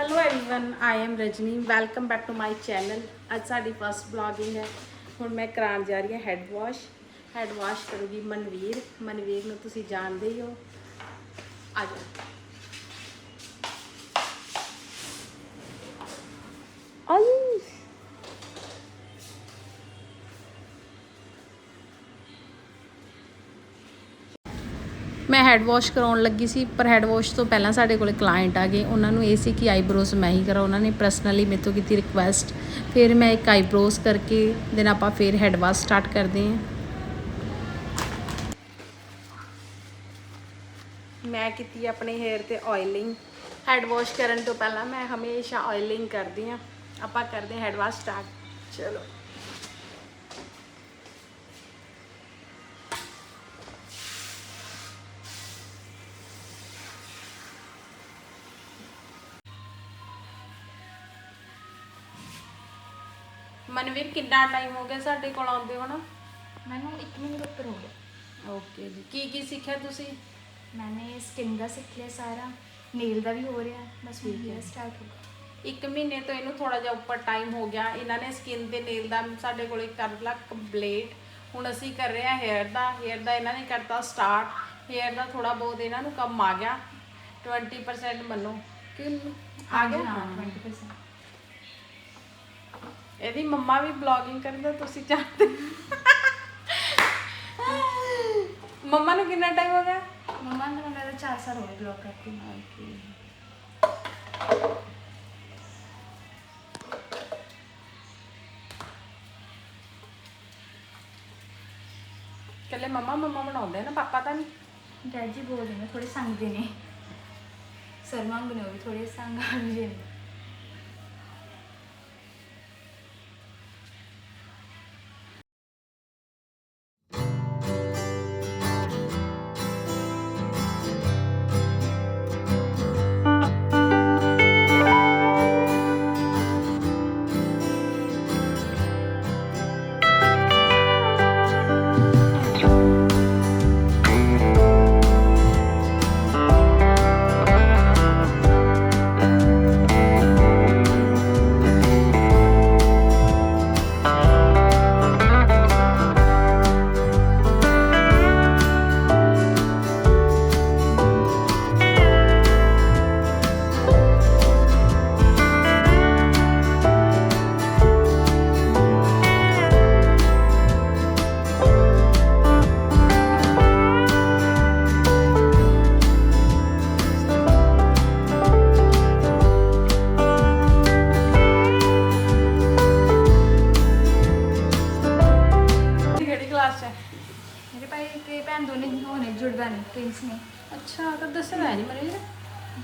hello everyone I am Rajni welcome back to my channel ਅੱਜ ਸਾਡੀ first blogging ਹੈ ਹੁਣ ਮੈਂ ਕਰਾਉਣ ਜਾ ਰਹੀ ਹਾਂ ਹੈਡ ਵਾਸ਼ ਹੈਡ ਵਾਸ਼ ਕਰੂਗੀ ਮਨਵੀਰ ਮਨਵੀਰ ਨੂੰ ਤੁਸੀਂ ਜਾਣਦੇ ਹੀ ਹੋ ਆ ਜਾਓ ਆਈ ਮੈਂ ਹੈਡ ਵਾਸ਼ ਕਰਾਉਣ ਲੱਗੀ ਸੀ, ਪਰ ਹੈਡ ਵਾਸ਼ ਤੋਂ ਪਹਿਲਾਂ ਸਾਡੇ ਕੋਲੇ ਕਲਾਇੰਟ ਆ ਗਏ। ਉਹਨਾਂ ਨੂੰ ਇਹ ਸੀ ਕਿ ਆਈਬ੍ਰੋਜ਼ ਮੈਂ ਹੀ ਕਰਾਂ ਉਹਨਾਂ ਨੇ ਪਰਸਨਲੀ ਮੇਰੇ ਤੋਂ ਕੀਤੀ ਰਿਕੁਐਸਟ ਫਿਰ ਮੈਂ ਇੱਕ ਆਈਬ੍ਰੋਜ਼ ਕਰਕੇ ਦਿਨ ਆਪਾਂ ਫਿਰ ਹੈਡ ਵਾਸ਼ ਸਟਾਰਟ ਕਰਦੇ ਹਾਂ। ਮੈਂ ਕੀਤੀ ਆਪਣੇ ਹੇਅਰ ਤੇ ਆਇਲਿੰਗ ਹੈਡ ਵਾਸ਼ ਕਰਨ ਤੋਂ ਪਹਿਲਾਂ ਮੈਂ ਹਮੇਸ਼ਾ ਆਇਲਿੰਗ ਕਰਦੀ ਹਾਂ। ਆਪਾਂ ਕਰਦੇ ਹਾਂ ਹੈਡ ਵਾਸ਼ ਸਟਾਰਟ ਚਲੋ। ਮਨਵੀਰ ਕਿੰਨਾ ਟਾਈਮ ਹੋ ਗਿਆ ਸਾਡੇ ਕੋਲ ਆਉਂਦੇ ਹੋ ਨਾ ਮੈਨੂੰ 1 ਮਹੀਨੇ ਉੱਪਰ ਹੋ ਗਿਆ। ਓਕੇ ਜੀ। ਕੀ ਕੀ ਸਿੱਖਿਆ ਤੁਸੀਂ? ਮੈंने ਸਕਿਨ ਦਾ ਸਿੱਖ ਲਿਆ ਸਾਰਾ ਨੇਲ ਦਾ ਵੀ ਹੋ ਰਿਹਾ ਬਸ ਹੁਣ ਹੇਅਰ ਸਟਾਰਟ ਹੋ ਗਿਆ। ਇੱਕ ਮਹੀਨੇ ਤੋਂ ਇਹਨੂੰ ਥੋੜਾ ਜਿਹਾ ਉੱਪਰ ਟਾਈਮ ਹੋ ਗਿਆ। ਇਹਨਾਂ ਨੇ ਸਕਿਨ ਤੇ ਨੇਲ ਦਾ ਸਾਡੇ ਕੋਲੇ ਕਰ ਲਾ ਕੰਪਲੀਟ ਹੁਣ ਅਸੀਂ ਕਰ ਰਹੇ ਹਾਂ ਹੇਅਰ ਦਾ। ਹੇਅਰ ਦਾ ਇਹਨਾਂ ਨੇ ਕਰਤਾ ਸਟਾਰਟ ਹੇਅਰ ਦਾ ਥੋੜਾ ਬਹੁਤ ਇਹਨਾਂ ਨੂੰ ਕੰਮ ਆ ਗਿਆ। 20% ਮੰਨੋ। ਕਿ ਆ ਗਿਆ? ਹਾਂ 20% ਇਹਦੀ ਮੰਮਾ ਵੀ ਬਲੌਗਿੰਗ ਕਰਦਾ ਤੁਸੀਂ ਚਾਹਤੇ ਮੰਮਾ ਨੂੰ ਕਿੰਨਾ ਟਾਈਮ ਹੋ ਗਿਆ? ਮਮਾ ਨੇ ਲੱਗਦਾ 4 ਸਾਲ ਹੋ ਗਏ ਬਲੌਗ ਕਰਦੀ ਨੂੰ ਕੱਲੇ ਮੰਮਾ ਮੰਮਾ ਬਣਾਉਂਦੇ ਨਾ ਪਾਪਾ ਤਾਂ ਨਹੀਂ? ਡੈਡ ਜੀ ਬੋਲਦੇ ਨੇ ਥੋੜੇ ਸੰਗਦੇ ਨੇ। ਸਰਮੰਗ ਨੇ ਉਹ ਵੀ ਥੋੜੇ ਸੰਗ ਆ ਰਹੇ ਨੇ। ਕਿਹੜੀ ਭੈਣ ਦੋਨੇ ਹੋਣੇ ਜੁੜਵਾ ਨੇ ਟਵਿੰਸ ਨੇ। ਅੱਛਾ ਤਾਂ ਦੱਸਣਾ ਹੈ ਨਹੀਂ ਮਨਵੀਰ?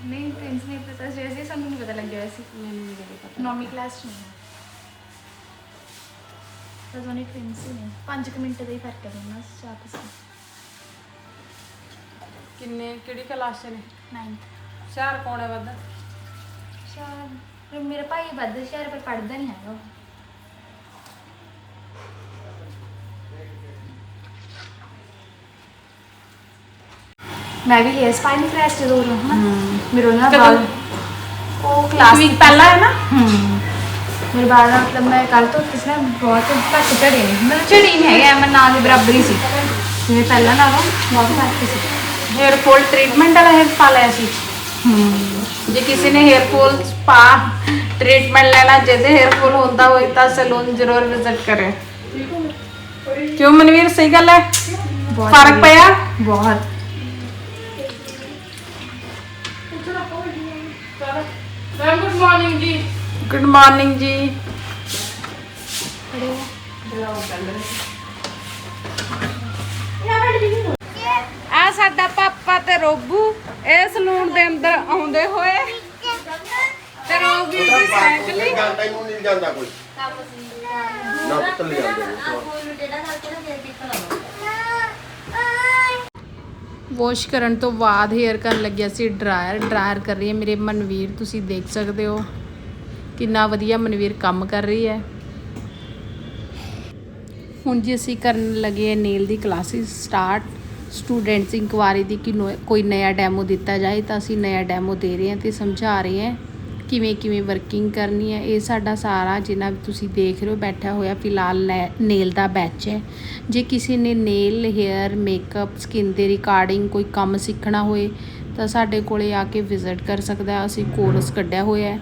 ਨਹੀਂ ਟਵਿੰਸ ਨੇ ਪਤਾ ਸੀ ਵੈਸੇ ਸਾਨੂੰ ਨਹੀਂ ਪਤਾ ਲੱਗਿਆ ਸੀ ਮੈਨੂੰ ਨਹੀਂ ਪਤਾ ਨੌਵੀਂ ਕਲਾਸ ਚ ਨੇ ਤਾਂ ਦੋਨੇ ਟਵਿੰਸ ਹੀ ਨੇ। 5 ਮਿੰਟ ਦਾ ਹੀ ਫ਼ਰਕ ਹੈ ਦੋਨਾਂ ਚ ਆਪਸ ਵਿੱਚ ਕਿੰਨੇ ਕਿਹੜੀ ਕਲਾਸ 'ਚ ਨੇ? 9th ਸ਼ਹਿਰ ਕੌਣ ਹੈ ਵੱਧ? ਸ਼ਾਇਦ ਮੇਰਾ ਭਾਈ ਵੱਧ ਸ਼ਹਿਰ ਪਰ ਪੜਦਾ ਨਹੀਂ ਹੈਗਾ ਉਹ। ਮੈਂ ਵੀ ਹੇਅਰ ਸਪਾਈ ਨਹੀਂ ਕਰਾਇਆ ਜਦੋਂ ਉਦੋਂ ਹਨਾ? ਮੇਰੇ ਕਦੋਂ? ਬਾਲ ਉਹ ਕਲਾਸ ਵੀਕ ਪਹਿਲਾਂ ਹੈ ਨਾ? ਮੇਰੇ ਬਾਲ ਦਾ ਮਤਲਬ ਮੈਂ ਕੱਲ ਤੋਂ ਕਿਸ ਨੇ ਬਹੁਤ ਘੱਟ ਝੜੇ ਨੇ। ਮਤਲਬ ਝੜੀ ਨਹੀਂ ਹੈਗਾ ਮੈਂ ਨਾਲ ਦੇ ਬਰਾਬਰ ਹੀ ਸੀ। ਜਿਵੇਂ ਪਹਿਲਾਂ ਨਾਲੋਂ ਬਹੁਤ ਫ਼ਰਕ ਸੀ। ਹੇਅਰ ਫੋਲ ਟ੍ਰੀਟਮੈਂਟ ਵਾਲਾ ਹੇਅਰ ਸਪਾ ਲਿਆ ਸੀ। ਜੇ ਕਿਸੇ ਨੇ ਹੇਅਰ ਫੋਲ ਸਪਾ ਟ੍ਰੀਟਮੈਂਟ ਲੈਣਾ ਜਿਹਦੇ ਹੇਅਰ ਫੋਲ ਹੁੰਦਾ ਹੋਏ ਤਾਂ ਸੈਲੂਨ ਜ਼ਰੂਰ ਵਿਜ਼ਿਟ ਕਰੇ। ਕਿਉਂ ਮਨਵੀਰ ਸਹੀ ਗੱਲ ਹੈ? ਫ਼ਰਕ। ਪਿਆ? ਬਹੁਤ। ਮਾਰਨਿੰਗ ਜੀ। ਗੁੱਡ ਮਾਰਨਿੰਗ ਜੀ। ਆ ਸਾਡਾ ਪਾਪਾ ਤੇ ਰੋਬੂ ਇਹ ਸਲੂਨ ਦੇ ਅੰਦਰ ਆਉਂਦੇ ਹੋਏ। ਤੇ ਰੋਬੂ ਦੀ ਤੈਨੂੰ ਨਹੀਂ ਜਾਂਦਾ ਕੋਈ। ਨਾ ਪੁੱਤ ਲੈ ਜਾਂਦੇ। ਨੇ ਵਾਸ਼ ਕਰਨ ਤੋਂ ਬਾਅਦ ਹੇਅਰ ਕਰਨ ਲੱਗਿਆ ਸੀ ਡਰਾਇਰ ਡਰਾਇਰ ਕਰ ਰਹੀ ਹੈ ਮੇਰੇ ਮਨਵੀਰ ਤੁਸੀਂ ਦੇਖ ਸਕਦੇ ਹੋ ਕਿੰਨਾ ਵਧੀਆ ਮਨਵੀਰ ਕੰਮ ਕਰ ਰਹੀ ਹੈ। ਹੁਣ ਜੀ ਅਸੀਂ ਕਰਨ ਲੱਗੇ ਨੇਲ ਦੀ ਕਲਾਸਿਸ ਸਟਾਰਟ। ਸਟੂਡੈਂਟਸ ਇਨਕੁਆਰੀ ਦੀ ਕਿ ਨੋ- ਕੋਈ ਨਵਾਂ ਡੈਮੋ ਦਿੱਤਾ ਜਾਏ ਤਾਂ ਅਸੀਂ ਨਵਾਂ ਡੈਮੋ ਦੇ ਰਹੇ ਹਾਂ ਤੇ ਸਮਝਾ ਰਹੇ ਹਾਂ। ਕਿਵੇਂ ਕਿਵੇਂ ਵਰਕਿੰਗ ਕਰਨੀ ਹੈ, ਇਹ ਸਾਡਾ ਸਾਰਾ ਜਿੰਨਾ ਤੁਸੀਂ ਦੇਖ ਰਹੇ ਹੋ, ਬੈਠਾ ਹੋਇਆ ਫਿਲਹਾਲ ਨੇਲ ਦਾ ਬੈਚ ਹੈ। ਜੇ ਕਿਸੇ ਨੇ ਨੇਲ ਹੇਅਰ ਮੇਕਅਪ ਸਕਿਨ ਦੇ ਰਿਕਾਰਡਿੰਗ ਕੋਈ ਕੰਮ ਸਿੱਖਣਾ ਹੋਏ, ਤਾਂ ਸਾਡੇ ਕੋਲੇ ਆ ਕੇ ਵਿਜ਼ਿਟ ਕਰ ਸਕਦਾ ਅਸੀਂ ਕੋਰਸ ਕੱਢਿਆ ਹੋਇਆ ਹੈ।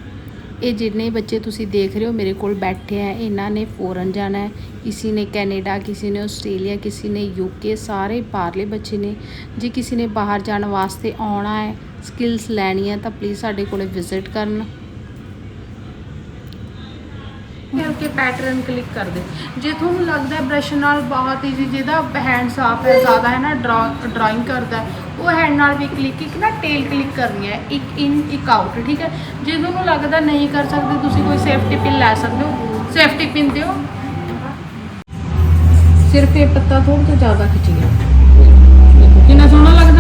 ਇਹ ਜਿੰਨੇ ਬੱਚੇ ਤੁਸੀਂ ਦੇਖ ਰਹੇ ਹੋ, ਮੇਰੇ ਕੋਲ ਬੈਠੇ ਆ ਇਹਨਾਂ ਨੇ ਫੋਰਨ ਜਾਣਾ ਹੈ। ਕਿਸੇ ਨੇ ਕੈਨੇਡਾ, ਕਿਸੇ ਨੇ ਆਸਟ੍ਰੇਲੀਆ, ਕਿਸੇ ਨੇ ਯੂਕੇ ਸਾਰੇ ਬਾਹਰਲੇ ਬੱਚੇ ਨੇ। ਜੇ ਕਿਸੇ ਨੇ ਬਾਹਰ ਜਾਣ ਵਾਸਤੇ ਆਉਣਾ ਹੈ ਸਕਿੱਲਸ ਲੈਣੀ ਹੈ ਤਾਂ ਪਲੀਜ਼ ਸਾਡੇ ਕੋਲੇ ਵਿਜ਼ਿਟ ਕਰਨ। ਕਰਕੇ ਪੈਟਰਨ ਕਲਿੱਕ ਕਰ ਦੇ। ਜੇ ਤੁਹਾਨੂੰ ਲੱਗਦਾ ਬ੍ਰਸ਼ ਨਾਲ ਬਹੁਤ ਈਜ਼ੀ ਜਿਹਦਾ ਹੈਂਡ ਸਾਫ਼ ਹੈ, ਜ਼ਿਆਦਾ ਹੈ ਨਾ ਡਰਾਇੰਗ ਕਰਦਾ ਉਹ ਹੈਂਡ ਨਾਲ ਵੀ ਕਲਿੱਕ ਇੱਕ ਨਾ ਟੇਲ ਕਲਿੱਕ ਕਰਨੀ ਹੈ, ਇੱਕ ਇਨ ਇੱਕ ਆਊਟ ਠੀਕ ਹੈ? ਜੇ ਤੁਹਾਨੂੰ ਲੱਗਦਾ ਨਹੀਂ ਕਰ ਸਕਦੇ, ਤੁਸੀਂ ਕੋਈ ਸੇਫਟੀ ਪਿਨ ਲੈ ਸਕਦੇ ਹੋ। ਸੇਫਟੀ ਪਿਨ ਦਿਓ। ਸਿਰਫ ਇਹ ਪੱਤਾ ਥੋੜਾ ਜਿਹਾ ਜ਼ਿਆਦਾ ਖਿੱਚ ਗਿਆ। ਕਿੰਨਾ ਸੋਹਣਾ ਲੱਗਦਾ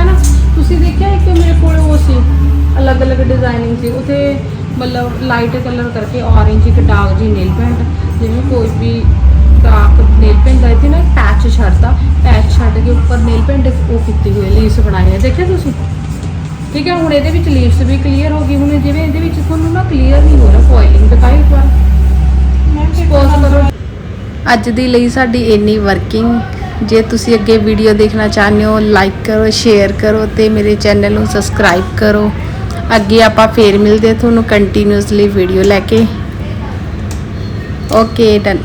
ਤੁਸੀਂ ਦੇਖਿਆ ਇੱਕ ਮੇਰੇ ਕੋਲ ਉਹ ਸੀ ਅਲੱਗ-ਅਲੱਗ ਡਿਜ਼ਾਈਨਿੰਗ ਸੀ ਉਥੇ ਮਤਲਬ ਲਾਈਟ ਕਲਰ ਕਰਕੇ orange ਇੱਕ ਡਾਰਕ ਜੀ ਨੇਲ ਪੈਂਟ ਜਿਵੇਂ ਕੋਈ ਵੀ ਡਾਰਕ ਨੇਲ ਪੈਂਟ ਦਾ ਇੱਥੇ ਨਾ ਪੈਚ ਛੱਡਦਾ ਪੈਚ ਛੱਡ ਕੇ ਉੱਪਰ ਨੇਲ ਪੈਂਟ ਉਹ ਕੀਤੀ ਹੋਈ ਲੀਵਸ ਬਣਾਈ ਹੈ ਦੇਖਿਆ ਤੁਸੀਂ? ਠੀਕ ਹੈ ਹੁਣ ਇਹਦੇ ਵਿੱਚ ਲੀਵਸ ਵੀ ਕਲੀਅਰ ਹੋ ਗਈ ਹੁਣ ਜਿਵੇਂ ਇਹਦੇ ਵਿੱਚ ਤੁਹਾਨੂੰ ਨਾ ਕਲੀਅਰ ਨਹੀਂ ਹੋ ਰਿਹਾ ਫੋਇਲਿੰਗ ਦਿਖਾਈ ਇੱਕ ਵਾਰ। ਸਪੋਜ਼ ਕਰੋ। ਅੱਜ ਦੀ ਲਈ ਸਾਡੀ ਇੰਨੀ ਵਰਕਿੰਗ ਜੇ ਤੁਸੀਂ ਅੱਗੇ ਵੀਡੀਓ ਦੇਖਣਾ ਚਾਹੁੰਦੇ ਹੋ ਲਾਈਕ ਕਰੋ ਸ਼ੇਅਰ ਕਰੋ ਤੇ ਮੇਰੇ ਚੈਨਲ ਨੂੰ ਸਬਸਕ੍ਰਾਈਬ ਕਰੋ। ਅੱਗੇ ਆਪਾਂ ਫੇਰ ਮਿਲਦੇ ਹਾਂ ਤੁਹਾਨੂੰ ਕੰਟੀਨਿਊਸਲੀ ਵੀਡੀਓ ਲੈ ਕੇ। Okay done